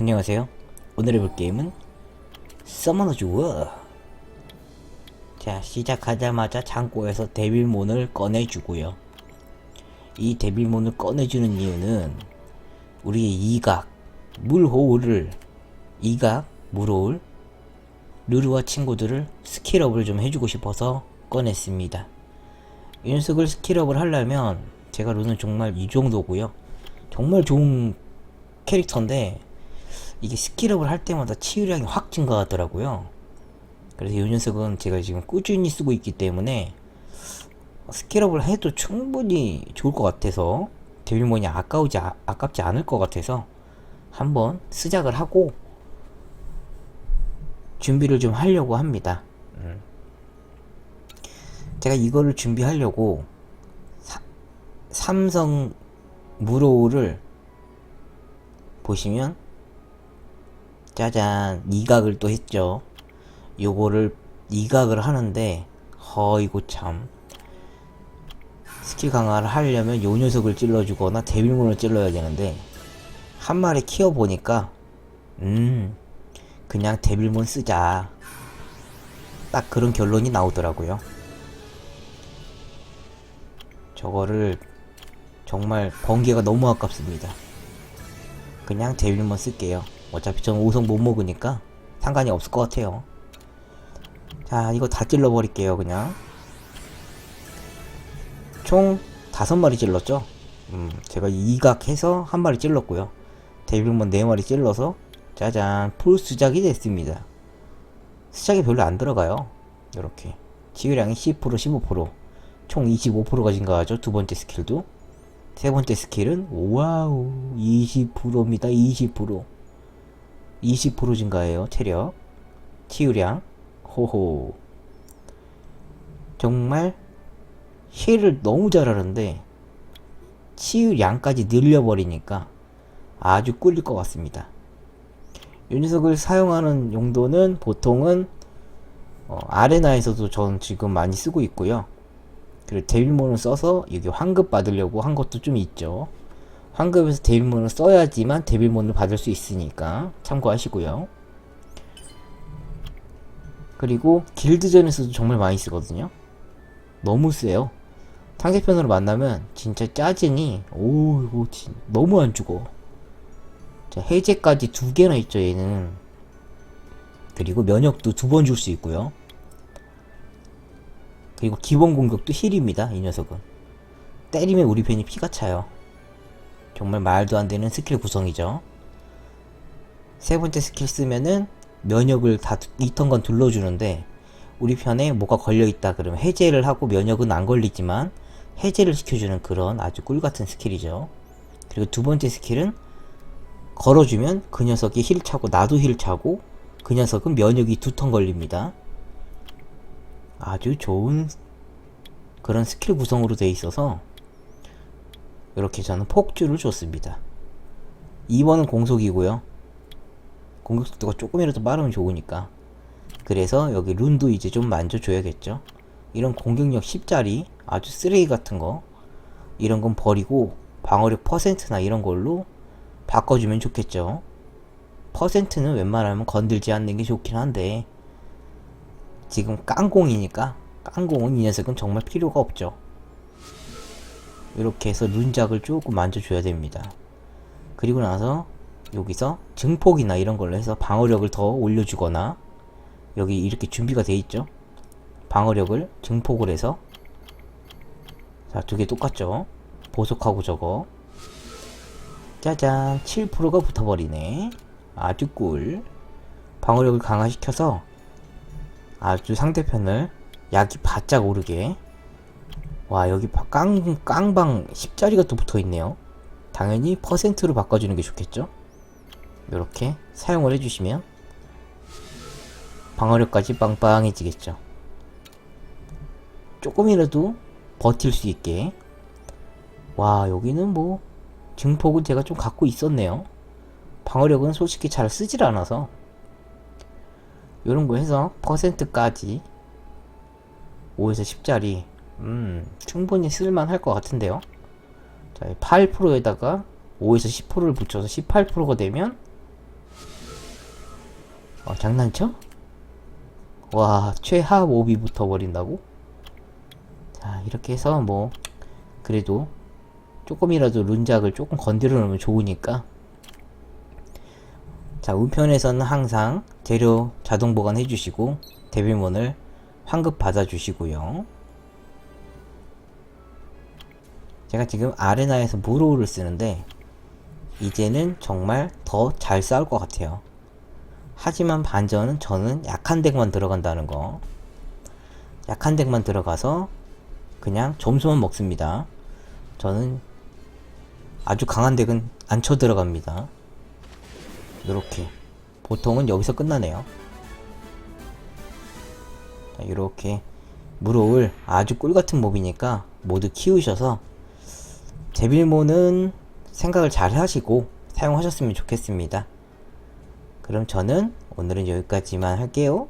안녕하세요. 오늘 해볼 게임은 서머너즈 워. 자, 시작하자마자 창고에서 데빌몬을 꺼내주고요. 이 데빌몬을 꺼내주는 이유는 우리의 이각, 물호울을 이각, 물호울, 르르와 친구들을 스킬업을 좀 해주고 싶어서 꺼냈습니다. 이 녀석을 스킬업을 하려면 제가 루는 정말 이 정도고요. 정말 좋은 캐릭터인데 이게 스킬업을 할 때마다 치유량이 확 증가하더라고요. 그래서 이 녀석은 제가 지금 꾸준히 쓰고 있기 때문에 스킬업을 해도 충분히 좋을 것 같아서 데빌몬이 아까우지 아, 아깝지 않을 것 같아서 한번 시작을 하고 준비를 좀 하려고 합니다. 음. 제가 이거를 준비하려고 사, 삼성 무로우를 보시면 짜잔 이각을 또 했죠. 요거를 이각을 하는데 허이고 참. 스킬 강화를 하려면 요 녀석을 찔러주거나 데빌몬을 찔러야 되는데 한 마리 키워보니까 음 그냥 데빌몬 쓰자. 딱 그런 결론이 나오더라고요. 저거를 정말 번개가 너무 아깝습니다. 그냥 데빌몬 쓸게요 어차피 저는 5성 못 먹으니까 상관이 없을 것 같아요. 자, 이거 다 찔러버릴게요, 그냥. 총 다섯 마리 찔렀죠? 음, 제가 이각해서 한 마리 찔렀고요. 데빌몬 네 마리 찔러서 짜잔, 풀 수작이 됐습니다. 수작이 별로 안 들어가요. 이렇게 치유량이 10% 15%, 총 25%가 증가하죠. 두 번째 스킬도. 세 번째 스킬은 와우 20%입니다. 20%. 20% 증가해요. 체력, 치유량, 호호. 정말 힐을 너무 잘하는데 치유량까지 늘려버리니까 아주 꿀릴 것 같습니다. 이 녀석을 사용하는 용도는 보통은 어, 아레나에서도 전 지금 많이 쓰고 있고요. 그리고 데빌몬을 써서 여기 환급 받으려고 한 것도 좀 있죠. 환급에서 데빌몬을 써야지만 데빌몬을 받을 수 있으니까 참고하시고요. 그리고 길드전에서도 정말 많이 쓰거든요. 너무 세요. 상대편으로 만나면 진짜 짜증이 오 이거 진 너무 안 죽어. 자, 해제까지 두 개나 있죠 얘는. 그리고 면역도 두 번 줄 수 있고요. 그리고 기본 공격도 힐입니다 이 녀석은. 때리면 우리 편이 피가 차요. 정말 말도 안 되는 스킬 구성이죠. 세 번째 스킬 쓰면은 면역을 다 2턴간 둘러주는데 우리 편에 뭐가 걸려있다 그러면 해제를 하고 면역은 안 걸리지만 해제를 시켜주는 그런 아주 꿀같은 스킬이죠. 그리고 두 번째 스킬은 걸어주면 그 녀석이 힐 차고 나도 힐 차고 그 녀석은 면역이 두 턴 걸립니다. 아주 좋은 그런 스킬 구성으로 되어 있어서 이렇게 저는 폭주를 줬습니다. 2번은 공속이고요. 공격 속도가 조금이라도 빠르면 좋으니까. 그래서 여기 룬도 이제 좀 만져줘야겠죠. 이런 공격력 10짜리 아주 쓰레기 같은 거 이런 건 버리고 방어력 퍼센트나 이런 걸로 바꿔주면 좋겠죠. 퍼센트는 웬만하면 건들지 않는 게 좋긴 한데 지금 깡공이니까 깡공은 이 녀석은 정말 필요가 없죠. 이렇게 해서 룬작을 조금 만져줘야 됩니다. 그리고 나서 여기서 증폭이나 이런 걸로 해서 방어력을 더 올려주거나 여기 이렇게 준비가 돼 있죠. 방어력을 증폭을 해서 자, 두 개 똑같죠. 보석하고 저거. 짜잔, 7%가 붙어버리네. 아주 꿀. 방어력을 강화시켜서 아주 상대편을 약이 바짝 오르게 와 여기 깡, 깡방 10짜리가 또 붙어있네요. 당연히 퍼센트로 바꿔주는 게 좋겠죠? 이렇게 사용을 해주시면 방어력까지 빵빵해지겠죠. 조금이라도 버틸 수 있게. 와 여기는 뭐 증폭은 제가 좀 갖고 있었네요. 방어력은 솔직히 잘 쓰질 않아서. 이런 거 해서 퍼센트까지 5에서 10짜리 음 충분히 쓸만할 것 같은데요 자 8%에다가 5에서 10%를 붙여서 18%가 되면 어, 장난쳐? 와, 최하업 오비 붙어버린다고? 자, 이렇게 해서 뭐, 그래도 조금이라도 룬작을 조금 건드려 놓으면 좋으니까. 자, 우편에서는 항상 재료 자동 보관해 주시고, 데빌몬을 환급 받아 주시고요. 제가 지금 아레나에서 무로우를 쓰는데, 이제는 정말 더 잘 싸울 것 같아요. 하지만 반전은 저는 약한 덱만 들어간다는 거. 약한 덱만 들어가서 그냥 점수만 먹습니다. 저는 아주 강한 덱은 안 쳐 들어갑니다. 이렇게 보통은 여기서 끝나네요. 자, 이렇게 무로울 아주 꿀 같은 몹이니까 모두 키우셔서 제빌모는 생각을 잘 하시고 사용하셨으면 좋겠습니다. 그럼 저는 오늘은 여기까지만 할게요.